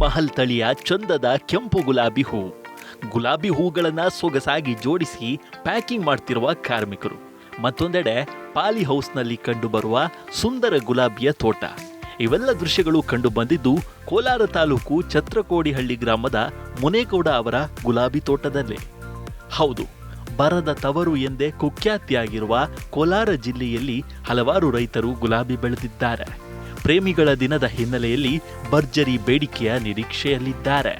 ಮಹಲ್ ತಳಿಯ ಚಂದದ ಕೆಂಪು ಗುಲಾಬಿ ಹೂವು ಗುಲಾಬಿ ಹೂಗಳನ್ನ ಸೊಗಸಾಗಿ ಜೋಡಿಸಿ ಪ್ಯಾಕಿಂಗ್ ಮಾಡ್ತಿರುವ ಕಾರ್ಮಿಕರು. ಮತ್ತೊಂದೆಡೆ ಪಾಲಿ ಹೌಸ್ನಲ್ಲಿ ಕಂಡುಬರುವ ಸುಂದರ ಗುಲಾಬಿಯ ತೋಟ. ಇವೆಲ್ಲ ದೃಶ್ಯಗಳು ಕಂಡು ಬಂದಿದ್ದು ಕೋಲಾರ ತಾಲೂಕು ಛತ್ರಕೋಡಿಹಳ್ಳಿ ಗ್ರಾಮದ ಮುನೇಗೌಡ ಅವರ ಗುಲಾಬಿ ತೋಟದಲ್ಲೇ. ಹೌದು, ಬರದ ತವರು ಎಂದೇ ಕುಖ್ಯಾತಿಯಾಗಿರುವ ಕೋಲಾರ ಜಿಲ್ಲೆಯಲ್ಲಿ ಹಲವಾರು ರೈತರು ಗುಲಾಬಿ ಬೆಳೆದಿದ್ದಾರೆ. ಪ್ರೇಮಿಗಳ ದಿನದ ಹಿನ್ನೆಲೆಯಲ್ಲಿ ಭರ್ಜರಿ ಬೇಡಿಕೆಯ ನಿರೀಕ್ಷೆಯಲ್ಲಿದ್ದಾರೆ.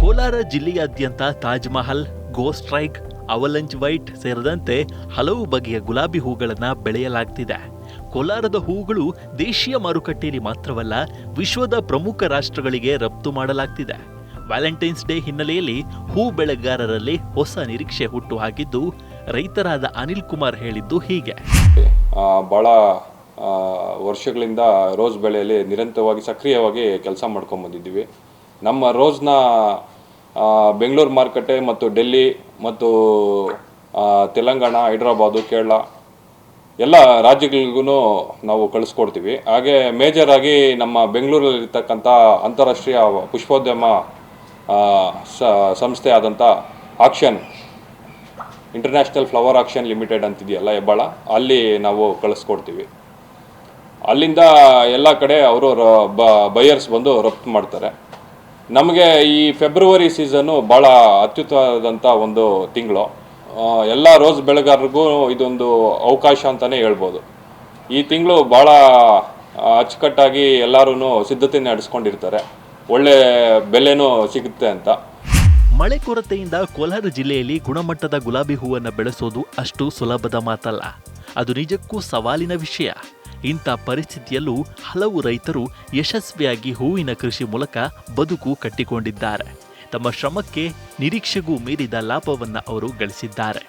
ಕೋಲಾರ ಜಿಲ್ಲೆಯಾದ್ಯಂತ ತಾಜ್ ಮಹಲ್ ಗೋಸ್ಟ್ರೈಕ್ ಅವಲಂಚ್ ವೈಟ್ ಸೇರಿದಂತೆ ಹಲವು ಬಗೆಯ ಗುಲಾಬಿ ಹೂಗಳನ್ನು ಬೆಳೆಯಲಾಗ್ತಿದೆ. ಕೋಲಾರದ ಹೂಗಳು ದೇಶೀಯ ಮಾರುಕಟ್ಟೆಯಲ್ಲಿ ಮಾತ್ರವಲ್ಲ ವಿಶ್ವದ ಪ್ರಮುಖ ರಾಷ್ಟ್ರಗಳಿಗೆ ರಫ್ತು ಮಾಡಲಾಗ್ತಿದೆ. ವ್ಯಾಲೆಂಟೈನ್ಸ್ ಡೇ ಹಿನ್ನೆಲೆಯಲ್ಲಿ ಹೂ ಬೆಳೆಗಾರರಲ್ಲಿ ಹೊಸ ನಿರೀಕ್ಷೆ ಹುಟ್ಟು ಹಾಕಿದ್ದು ರೈತರಾದ ಅನಿಲ್ ಕುಮಾರ್ ಹೇಳಿದ್ದು ಹೀಗೆ. ಬಹಳ ವರ್ಷಗಳಿಂದ ರೋಸ್ ಬೆಳೆಯಲ್ಲಿ ನಿರಂತರವಾಗಿ ಸಕ್ರಿಯವಾಗಿ ಕೆಲಸ ಮಾಡ್ಕೊಂಬಂದಿದ್ದೀವಿ ನಮ್ಮ ರೋಸ್ನ ಬೆಂಗಳೂರು ಮಾರುಕಟ್ಟೆ ಮತ್ತು ಡೆಲ್ಲಿ ಮತ್ತು ತೆಲಂಗಾಣ, ಹೈದ್ರಾಬಾದು, ಕೇರಳ ಎಲ್ಲ ರಾಜ್ಯಗಳಿಗೂ ನಾವು ಕಳಿಸ್ಕೊಡ್ತೀವಿ. ಹಾಗೆ ಮೇಜರ್ ಆಗಿ ನಮ್ಮ ಬೆಂಗಳೂರಲ್ಲಿರ್ತಕ್ಕಂಥ ಅಂತಾರಾಷ್ಟ್ರೀಯ ಪುಷ್ಪೋದ್ಯಮ ಸಂಸ್ಥೆ ಆದಂಥ auction international flower auction limited ಅಂತಿದೆಯಲ್ಲ Hebbal, ಅಲ್ಲಿ ನಾವು ಕಳಿಸ್ಕೊಡ್ತೀವಿ. ಅಲ್ಲಿಂದ ಎಲ್ಲ ಕಡೆ ಅವರು ಬಯರ್ಸ್ ಬಂದು ರಫ್ತು ಮಾಡ್ತಾರೆ. ನಮಗೆ ಈ ಫೆಬ್ರವರಿ ಸೀಸನ್ನು ಭಾಳ ಅತ್ಯುತ್ತಮವಾದಂಥ ಒಂದು ತಿಂಗಳು. ಎಲ್ಲ ರೋಸ್ ಬೆಳೆಗಾರರಿಗೂ ಇದೊಂದು ಅವಕಾಶ ಅಂತಲೇ ಹೇಳ್ಬೋದು. ಈ ತಿಂಗಳು ಭಾಳ ಅಚ್ಚುಕಟ್ಟಾಗಿ ಎಲ್ಲರೂ ಸಿದ್ಧತೆ ನಡೆಸ್ಕೊಂಡಿರ್ತಾರೆ. ಒಳ್ಳೆ ಬೆಲೆನೂ ಸಿಗುತ್ತೆ ಅಂತ. ಮಳೆ ಕೊರತೆಯಿಂದ ಕೋಲಾರ ಜಿಲ್ಲೆಯಲ್ಲಿ ಗುಣಮಟ್ಟದ ಗುಲಾಬಿ ಹೂವನ್ನು ಬೆಳೆಸೋದು ಅಷ್ಟು ಸುಲಭದ ಮಾತಲ್ಲ. ಅದು ನಿಜಕ್ಕೂ ಸವಾಲಿನ ವಿಷಯ. ಇಂಥ ಪರಿಸ್ಥಿತಿಯಲ್ಲೂ ಹಲವು ರೈತರು ಯಶಸ್ವಿಯಾಗಿ ಹೂವಿನ ಕೃಷಿ ಮೂಲಕ ಬದುಕು ಕಟ್ಟಿಕೊಂಡಿದ್ದಾರೆ. ತಮ್ಮ ಶ್ರಮಕ್ಕೆ ನಿರೀಕ್ಷೆಗೂ ಮೀರಿದ ಲಾಭವನ್ನು ಅವರು ಗಳಿಸಿದ್ದಾರೆ.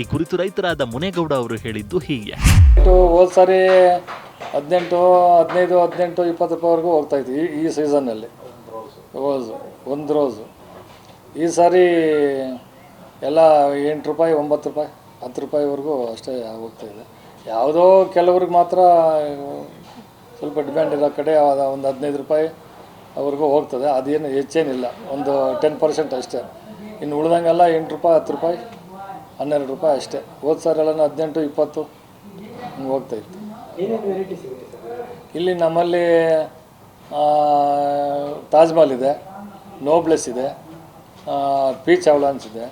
ಈ ಕುರಿತು ರೈತರಾದ ಮುನೇಗೌಡ ಅವರು ಹೇಳಿದ್ದು ಹೀಗೆ. ಹೋದ ಸಾರಿ ಹದಿನೆಂಟು ಹದಿನೈದು ಹದಿನೆಂಟು ಇಪ್ಪತ್ತು ರೂಪಾಯಿವರೆಗೂ ಹೋಗ್ತಾ ಇತ್ತು ಈ ಈ ಸೀಸನ್ನಲ್ಲಿ. ರೋಸು ಒಂದು ರೋಸು ಈ ಸಾರಿ ಎಲ್ಲ ಎಂಟು ರೂಪಾಯಿ ಒಂಬತ್ತು ರೂಪಾಯಿ ಹತ್ತು ರೂಪಾಯಿವರೆಗೂ ಅಷ್ಟೇ ಹೋಗ್ತಾಯಿದೆ ಇದೆ. ಯಾವುದೋ ಕೆಲವ್ರಿಗೆ ಮಾತ್ರ ಸ್ವಲ್ಪ ಡಿಮ್ಯಾಂಡ್ ಇರೋ ಕಡೆ ಒಂದು ಹದಿನೈದು ರೂಪಾಯಿ ಅವ್ರಿಗೂ ಹೋಗ್ತದೆ. ಅದೇನು ಹೆಚ್ಚೇನಿಲ್ಲ. ಒಂದು ಟೆನ್ ಪರ್ಸೆಂಟ್ ಅಷ್ಟೇ. ಇನ್ನು ಉಳ್ದಂಗೆಲ್ಲ ಎಂಟು ರೂಪಾಯಿ ಹತ್ತು ರೂಪಾಯಿ ಹನ್ನೆರಡು ರೂಪಾಯಿ ಅಷ್ಟೇ. ಹೋದ ಸಾರೆಲ್ಲ ಎಲ್ಲ ಹದಿನೆಂಟು ಇಪ್ಪತ್ತು ಹೋಗ್ತಾಯಿತ್ತು ಇಲ್ಲಿ ನಮ್ಮಲ್ಲಿ ಆ, ತಾಜ್ ಮಹಲ್ ಇದೆ ನೋಬ್ಲೆಸ್ ಇದೆ ಪೀಚ್ ಅವಲಾನ್ಸ್ ಇದೆ.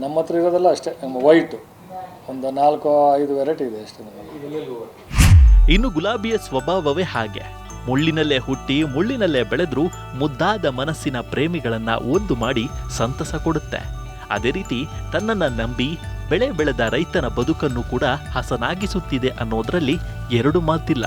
ನಮ್ಮ ಹತ್ರ ಇರೋದೆಲ್ಲ ಅಷ್ಟೇ ವೈಟು ಒಂದು ನಾಲ್ಕು ಐದು ವೆರೈಟಿ ಇದೆ ಅಷ್ಟೇ ನಮಗೆ. ಇನ್ನು ಗುಲಾಬಿಯ ಸ್ವಭಾವವೇ ಹಾಗೆ. ಮುಳ್ಳಿನಲ್ಲೇ ಹುಟ್ಟಿ ಮುಳ್ಳಿನಲ್ಲೇ ಬೆಳೆದ್ರೂ ಮುದ್ದಾದ ಮನಸ್ಸಿನ ಪ್ರೇಮಿಗಳನ್ನ ಒಂದು ಮಾಡಿ ಸಂತಸ ಕೊಡುತ್ತೆ. ಅದೇ ರೀತಿ ತನ್ನನ್ನು ನಂಬಿ ಬೆಳೆ ಬೆಳೆದ ರೈತನ ಬದುಕನ್ನು ಕೂಡ ಹಸನಾಗಿಸುತ್ತಿದೆ ಅನ್ನೋದರಲ್ಲಿ ಎರಡು ಮಾತಿಲ್ಲ.